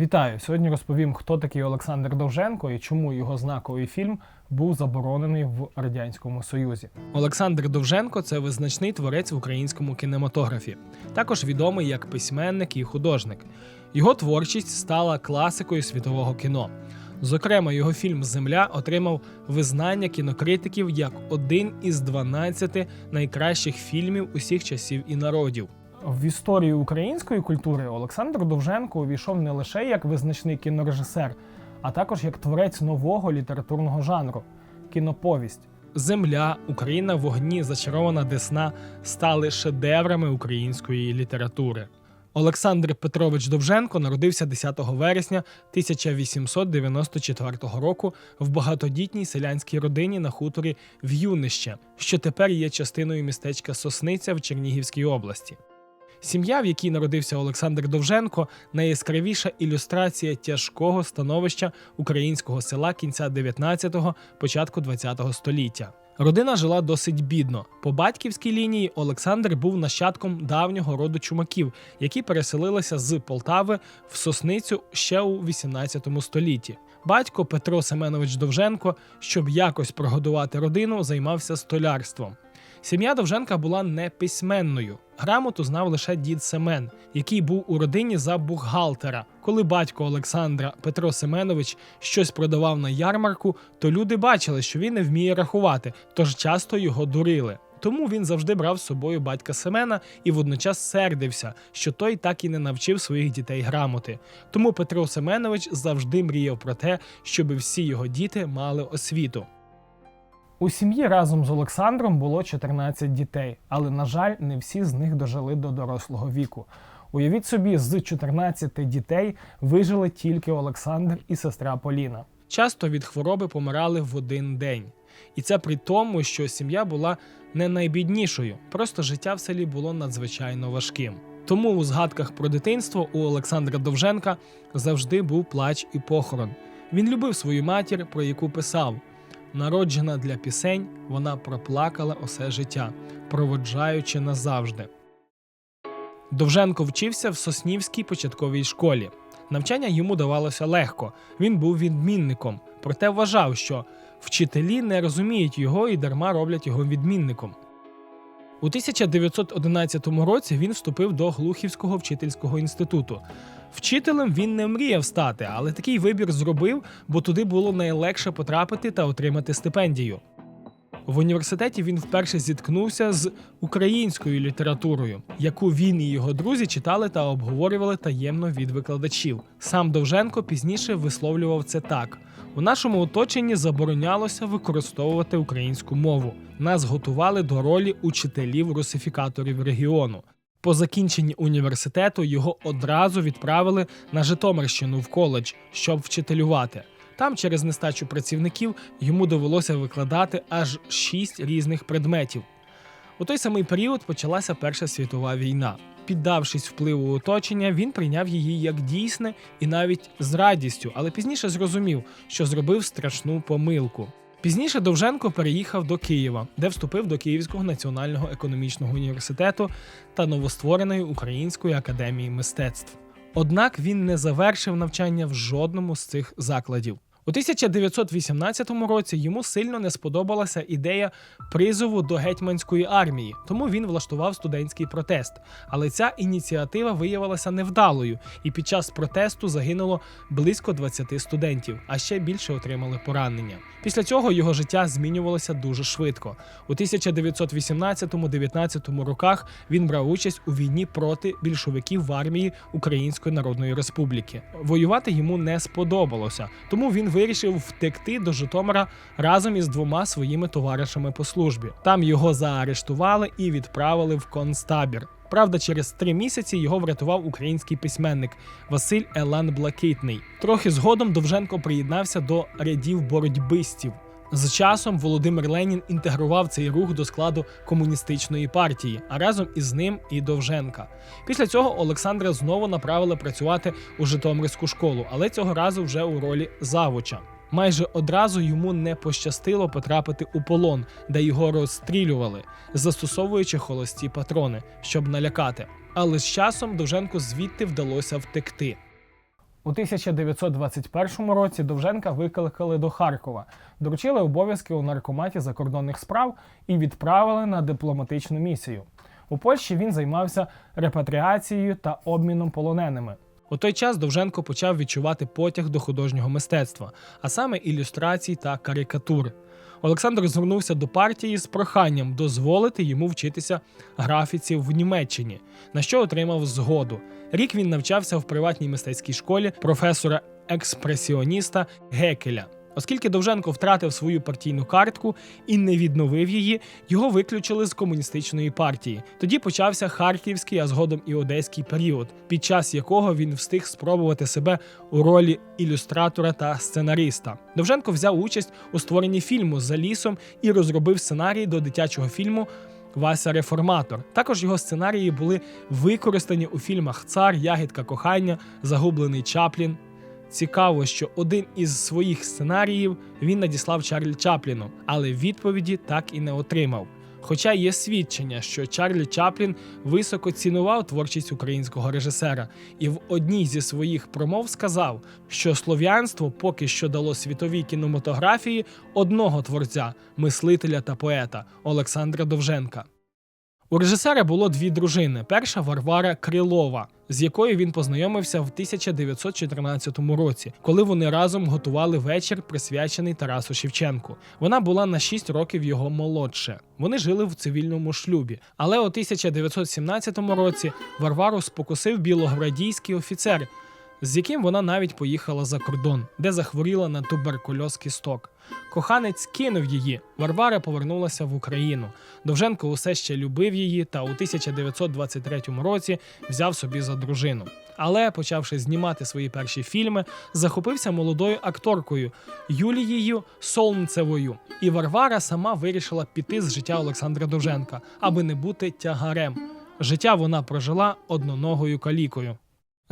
Вітаю! Сьогодні розповім, хто такий Олександр Довженко і чому його знаковий фільм був заборонений в радянському союзі. Олександр Довженко це визначний творець в українському кінематографі, також відомий як письменник і художник. Його творчість стала класикою світового кіно. Зокрема, його фільм Земля отримав визнання кінокритиків як один із 12 найкращих фільмів усіх часів і народів. В історію української культури Олександр Довженко увійшов не лише як визначний кінорежисер, а також як творець нового літературного жанру кіноповість. Земля, Україна вогні, зачарована Десна стали шедеврами української літератури. Олександр Петрович Довженко народився 10 вересня 1894 року в багатодітній селянській родині на хуторі В'юнище, що тепер є частиною містечка Сосниця в Чернігівській області. Сім'я, в якій народився Олександр Довженко, найяскравіша ілюстрація тяжкого становища українського села кінця 19-го, початку 20-го століття. Родина жила досить бідно. По батьківській лінії Олександр був нащадком давнього роду чумаків, які переселилися з Полтави в Сосницю ще у 18 столітті. Батько Петро Семенович Довженко, щоб якось прогодувати родину, займався столярством. Сім'я Довженка була неписьменною. Грамоту знав лише дід Семен, який був у родині за бухгалтера. Коли батько Олександра Петро Семенович щось продавав на ярмарку, то люди бачили, що він не вміє рахувати, тож часто його дурили. Тому він завжди брав з собою батька Семена і водночас сердився, що той так і не навчив своїх дітей грамоти. Тому Петро Семенович завжди мріяв про те, щоб всі його діти мали освіту. У сім'ї разом з Олександром було 14 дітей, але, на жаль, не всі з них дожили до дорослого віку. Уявіть собі, з 14 дітей вижили тільки Олександр і сестра Поліна. Часто від хвороби помирали в один день. І це при тому, що сім'я була не найбіднішою, просто життя в селі було надзвичайно важким. Тому у згадках про дитинство у Олександра Довженка завжди був плач і похорон. Він любив свою матір, про яку писав. Народжена для пісень, вона проплакала усе життя, проводжаючи назавжди. Довженко вчився в Соснівській початковій школі. Навчання йому давалося легко. Він був відмінником, проте вважав, що вчителі не розуміють його і дарма роблять його відмінником. У 1911 році він вступив до Глухівського вчительського інституту. Вчителем він не мріяв стати, але такий вибір зробив, бо туди було найлегше потрапити та отримати стипендію. В університеті він вперше зіткнувся з українською літературою, яку він і його друзі читали та обговорювали таємно від викладачів. Сам Довженко пізніше висловлював це так: у нашому оточенні заборонялося використовувати українську мову. Нас готували до ролі учителів-русифікаторів регіону. По закінченні університету його одразу відправили на Житомирщину в коледж, щоб вчителювати. Там, через нестачу працівників, йому довелося викладати аж шість різних предметів. У той самий період почалася Перша світова війна. Піддавшись впливу оточення, він прийняв її як дійсне і навіть з радістю, але пізніше зрозумів, що зробив страшну помилку. Пізніше Довженко переїхав до Києва, де вступив до Київського національного економічного університету та новоствореної Української академії мистецтв. Однак він не завершив навчання в жодному з цих закладів. У 1918 році йому сильно не сподобалася ідея призову до гетьманської армії, тому він влаштував студентський протест. Але ця ініціатива виявилася невдалою, і під час протесту загинуло близько 20 студентів, а ще більше отримали поранення. Після цього його життя змінювалося дуже швидко. У 1918-19 роках він брав участь у війні проти більшовиків в армії Української Народної Республіки. Воювати йому не сподобалося, тому він вирішив втекти до Житомира разом із двома своїми товаришами по службі. Там його заарештували і відправили в концтабір. Правда, через три місяці його врятував український письменник Василь Елан Блакитний. Трохи згодом Довженко приєднався до рядів боротьбистів. З часом Володимир Ленін інтегрував цей рух до складу комуністичної партії, а разом із ним і Довженка. Після цього Олександра знову направили працювати у Житомирську школу, але цього разу вже у ролі завуча. Майже одразу йому не пощастило потрапити у полон, де його розстрілювали, застосовуючи холості патрони, щоб налякати. Але з часом Довженку звідти вдалося втекти. У 1921 році Довженка викликали до Харкова, доручили обов'язки у наркоматі закордонних справ і відправили на дипломатичну місію. У Польщі він займався репатріацією та обміном полоненими. У той час Довженко почав відчувати потяг до художнього мистецтва, а саме ілюстрацій та карикатур. Олександр звернувся до партії з проханням дозволити йому вчитися графіці в Німеччині, на що отримав згоду. Рік він навчався в приватній мистецькій школі професора експресіоніста Гекеля. Оскільки Довженко втратив свою партійну картку і не відновив її, його виключили з комуністичної партії. Тоді почався харківський, а згодом і одеський період, під час якого він встиг спробувати себе у ролі ілюстратора та сценариста. Довженко взяв участь у створенні фільму за лісом і розробив сценарій до дитячого фільму. Вася Реформатор. Також його сценарії були використані у фільмах Цар, Ягідка кохання, Загублений Чаплін. Цікаво, що один із своїх сценаріїв він надіслав Чарлі Чапліну, але відповіді так і не отримав. Хоча є свідчення, що Чарлі Чаплін високо цінував творчість українського режисера, і в одній зі своїх промов сказав, що слов'янство поки що дало світовій кінематографії одного творця, мислителя та поета Олександра Довженка. У режисера було дві дружини. Перша Варвара Крилова, з якою він познайомився в 1914 році, коли вони разом готували вечір, присвячений Тарасу Шевченку. Вона була на 6 років його молодше. Вони жили в цивільному шлюбі. Але у 1917 році Варвару спокусив білогвардійський офіцер, з яким вона навіть поїхала за кордон, де захворіла на туберкульоз кісток. Коханець кинув її. Варвара повернулася в Україну. Довженко усе ще любив її та у 1923 році взяв собі за дружину. Але, почавши знімати свої перші фільми, захопився молодою акторкою Юлією Солнцевою. І Варвара сама вирішила піти з життя Олександра Довженка, аби не бути тягарем. Життя вона прожила одноногою калікою.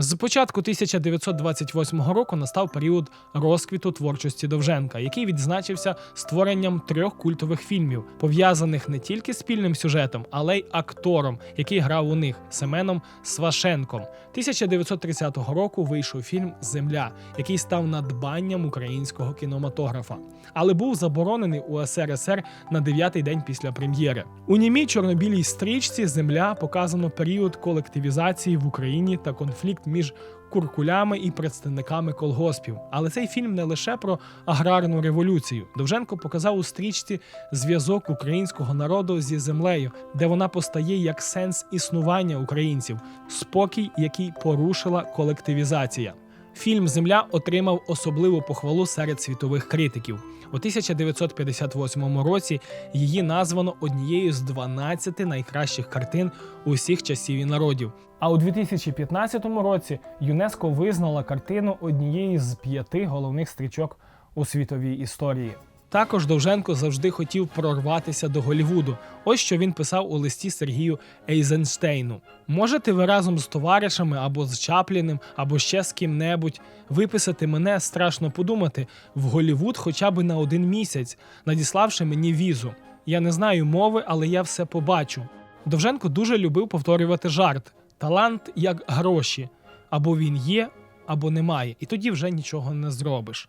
З початку 1928 року настав період розквіту творчості Довженка, який відзначився створенням трьох культових фільмів, пов'язаних не тільки спільним сюжетом, але й актором, який грав у них Семеном Свашенком. 1930 року вийшов фільм Земля, який став надбанням українського кінематографа, але був заборонений у СРСР на дев'ятий день після прем'єри. У німій чорнобілій стрічці Земля показано період колективізації в Україні та конфлікт між куркулями і представниками колгоспів. Але цей фільм не лише про аграрну революцію. Довженко показав у стрічці зв'язок українського народу зі землею, де вона постає як сенс існування українців, спокій, який порушила колективізація. Фільм Земля отримав особливу похвалу серед світових критиків. У 1958 році її названо однією з 12 найкращих картин усіх часів і народів. А у 2015 році ЮНЕСКО визнала картину однією з п'яти головних стрічок у світовій історії. Також Довженко завжди хотів прорватися до Голівуду. Ось що він писав у листі Сергію Ейзенштейну. Можете ви разом з товаришами або з Чапліним, або ще з ким-небудь виписати мене, страшно подумати, в Голівуд хоча б на один місяць, надіславши мені візу. Я не знаю мови, але я все побачу. Довженко дуже любив повторювати жарт: талант як гроші. Або він є, або немає, і тоді вже нічого не зробиш.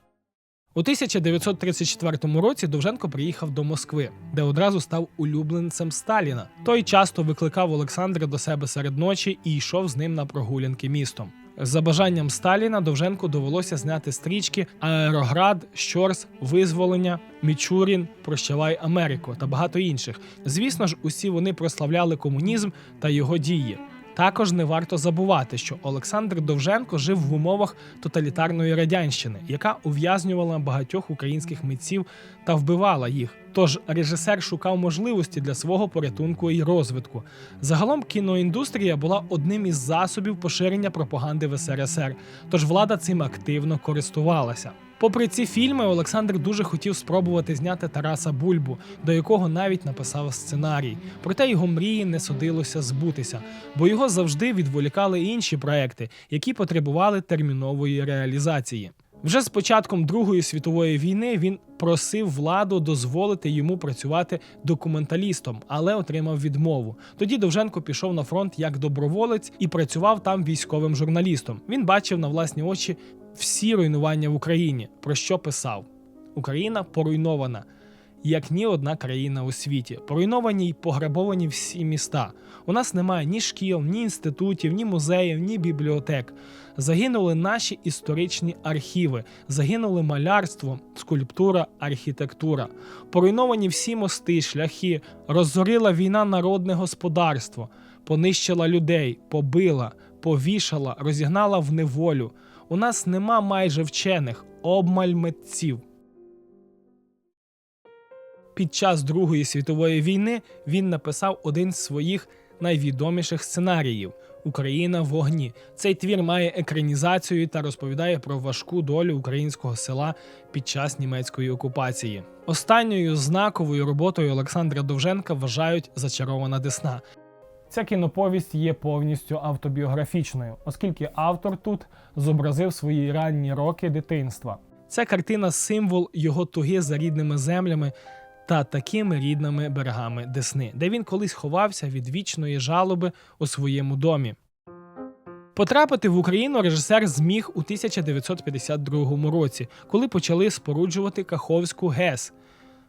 У 1934 році Довженко приїхав до Москви, де одразу став улюбленцем Сталіна. Той часто викликав Олександра до себе серед ночі і йшов з ним на прогулянки містом. За бажанням Сталіна Довженку довелося зняти стрічки Аероград, Щорс, Визволення, Мічурін, Прощавай Америку та багато інших. Звісно ж, усі вони прославляли комунізм та його дії. Також не варто забувати, що Олександр Довженко жив в умовах тоталітарної радянщини, яка ув'язнювала багатьох українських митців та вбивала їх. Тож режисер шукав можливості для свого порятунку і розвитку. Загалом кіноіндустрія була одним із засобів поширення пропаганди в СРСР, тож влада цим активно користувалася. Попри ці фільми, Олександр дуже хотів спробувати зняти Тараса Бульбу, до якого навіть написав сценарій. Проте його мрії не судилося збутися, бо його завжди відволікали інші проекти, які потребували термінової реалізації. Вже з початком Другої світової війни він просив владу дозволити йому працювати документалістом, але отримав відмову. Тоді Довженко пішов на фронт як доброволець і працював там військовим журналістом. Він бачив на власні очі всі руйнування в Україні, про що писав: Україна поруйнована. Як ні одна країна у світі, поруйновані й пограбовані всі міста. У нас немає ні шкіл, ні інститутів, ні музеїв, ні бібліотек. Загинули наші історичні архіви, загинули малярство, скульптура, архітектура. Поруйновані всі мости, шляхи, розорила війна народне господарство, понищила людей, побила, повішала, розігнала в неволю. У нас нема майже вчених, обмаль митців. Під час Другої світової війни він написав один з своїх найвідоміших сценаріїв Україна в вогні. Цей твір має екранізацію та розповідає про важку долю українського села під час німецької окупації. Останньою знаковою роботою Олександра Довженка вважають Зачарована Десна. Ця кіноповість є повністю автобіографічною, оскільки автор тут зобразив свої ранні роки дитинства. Ця картина символ його туги за рідними землями та такими рідними берегами Десни, де він колись ховався від вічної жалоби у своєму домі. Потрапити в Україну режисер зміг у 1952 році, коли почали споруджувати Каховську ГЕС.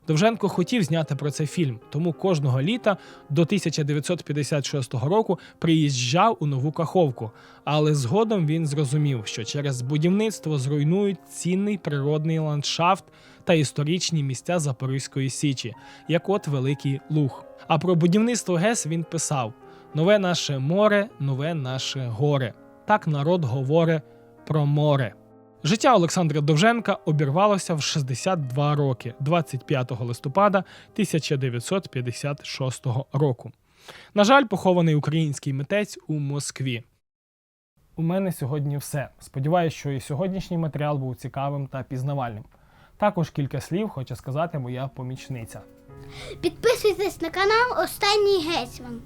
Довженко хотів зняти про це фільм, тому кожного літа до 1956 року приїжджав у нову Каховку. Але згодом він зрозумів, що через будівництво зруйнують цінний природний ландшафт та історичні місця Запорізької Січі, як от Великий Луг. А про будівництво ГЕС він писав: Нове наше море, нове наше горе. Так народ говорить про море. Життя Олександра Довженка обірвалося в 62 роки 25 листопада 1956 року. На жаль, похований український митець у Москві. У мене сьогодні все. Сподіваюсь, що і сьогоднішній матеріал був цікавим та пізнавальним. Також кілька слів хоче сказати моя помічниця. Підписуйтесь на канал Останній Гетьман.